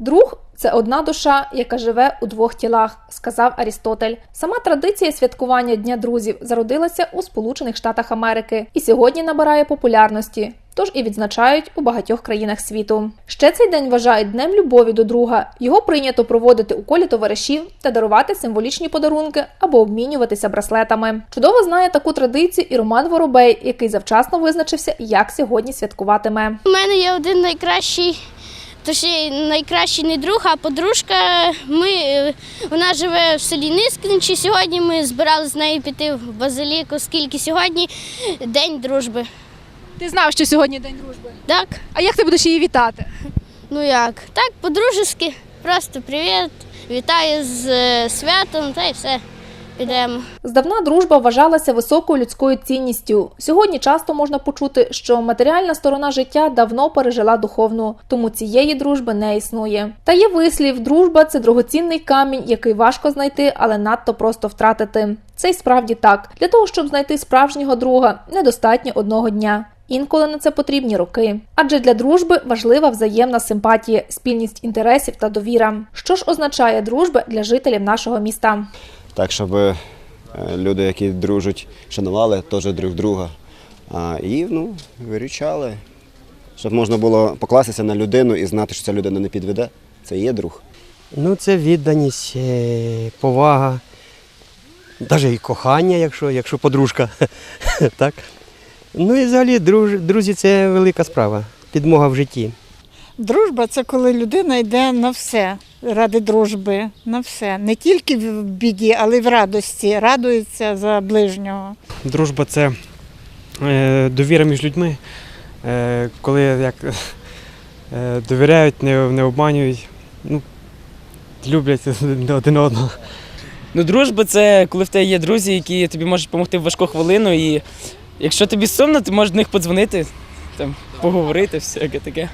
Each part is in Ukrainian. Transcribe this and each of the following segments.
Друг це одна душа, яка живе у двох тілах, сказав Арістотель. Сама традиція святкування Дня друзів зародилася у Сполучених Штатах Америки і сьогодні набирає популярності. Тож і відзначають у багатьох країнах світу. Ще цей день вважають днем любові до друга. Його прийнято проводити у колі товаришів та дарувати символічні подарунки або обмінюватися браслетами. Чудово знає таку традицію і Роман Воробей, який завчасно визначився, як сьогодні святкуватиме. У мене є один найкращий, точніше, найкращий не друг, а подружка. Ми, е, вона живе в селі Нискінчі. Сьогодні ми збиралися з нею піти в базиліку, оскільки сьогодні день дружби. Ти знав, що сьогодні день дружби. Так? А як ти будеш її вітати? Ну як? Так, по-дружески. Просто привіт, вітаю з е, святом та й все. Підемо. Здавна дружба вважалася високою людською цінністю. Сьогодні часто можна почути, що матеріальна сторона життя давно пережила духовну, тому цієї дружби не існує. Та є вислів: дружба це дорогоцінний камінь, який важко знайти, але надто просто втратити. Це й справді так. Для того, щоб знайти справжнього друга, недостатньо одного дня. Інколи на це потрібні роки. Адже для дружби важлива взаємна симпатія, спільність інтересів та довіра. Що ж означає дружба для жителів нашого міста? Так, щоб е, люди, які дружать, шанували теж друг друга. І ну, виручали, щоб можна було покластися на людину і знати, що ця людина не підведе. Це є друг. Ну, це відданість, е, повага, навіть і кохання, якщо, якщо подружка. так. Ну і взагалі друзі це велика справа, підмога в житті. Дружба це коли людина йде на все ради дружби, на все. Не тільки в біді, але й в радості. Радується за ближнього. Дружба це е, довіра між людьми, е, коли як, е, довіряють, не, не обманюють, ну, люблять один одного. Ну, дружба це коли в тебе є друзі, які тобі можуть допомогти в важку хвилину. І якщо тобі сумно, ти можеш до них подзвонити, там, поговорити, всяке таке.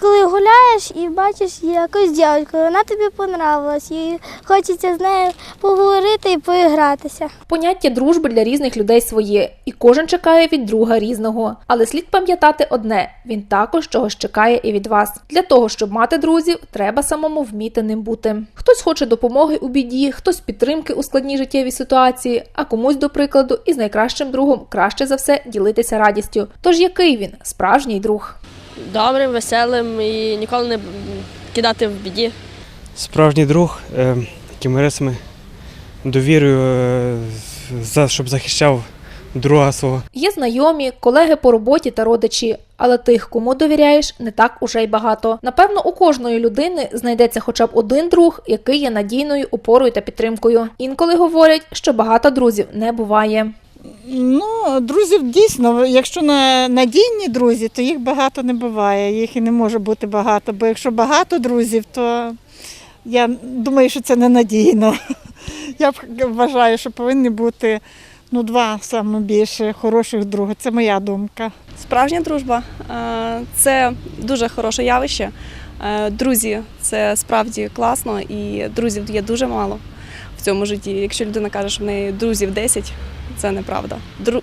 Коли гуляєш і бачиш якусь дівчинку, вона тобі понравилась, і хочеться з нею поговорити і поігратися. Поняття дружби для різних людей своє, і кожен чекає від друга різного. Але слід пам'ятати одне: він також чогось чекає і від вас. Для того, щоб мати друзів, треба самому вміти ним бути. Хтось хоче допомоги у біді, хтось підтримки у складній життєвій ситуації, а комусь, до прикладу, із найкращим другом краще за все ділитися радістю. Тож який він справжній друг? Добрим, веселим і ніколи не кидати в біді. Справжній друг, е, якими рисами, довірою, е, щоб захищав друга свого. Є знайомі, колеги по роботі та родичі, але тих, кому довіряєш, не так уже й багато. Напевно, у кожної людини знайдеться хоча б один друг, який є надійною опорою та підтримкою. Інколи говорять, що багато друзів не буває. Ну, друзів дійсно, якщо на надійні друзі, то їх багато не буває. Їх і не може бути багато. Бо якщо багато друзів, то я думаю, що це ненадійно. Я вважаю, що повинні бути ну, два саме більше хороших друга. Це моя думка. Справжня дружба е, це дуже хороше явище. Е, Друзі, це справді класно, і друзів є дуже мало в цьому житті. Якщо людина каже, що в неї друзів 10, це неправда.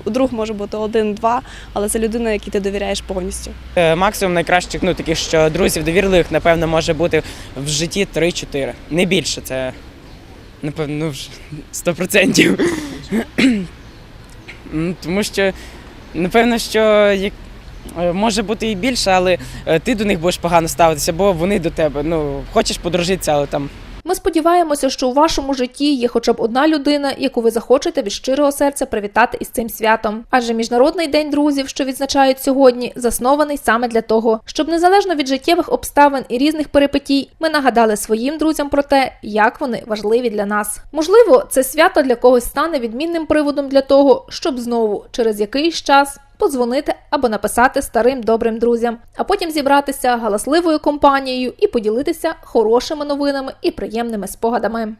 Друг може бути один-два, але це людина, якій ти довіряєш повністю. Е, Максимум найкращих, ну таких, що друзів довірливих, напевно, може бути в житті 3-4. Не більше, це напевно ну, вже 100%. Тому що, напевно, що як, е, може бути і більше, але е, ти до них будеш погано ставитися, бо вони до тебе. Ну, хочеш подружитися, але там Ми сподіваємося, що у вашому житті є хоча б одна людина, яку ви захочете від щирого серця привітати із цим святом. Адже Міжнародний день друзів, що відзначають сьогодні, заснований саме для того, щоб незалежно від життєвих обставин і різних перипетій, ми нагадали своїм друзям про те, як вони важливі для нас. Можливо, це свято для когось стане відмінним приводом для того, щоб знову через якийсь час. Подзвонити або написати старим добрим друзям, а потім зібратися галасливою компанією і поділитися хорошими новинами і приємними спогадами.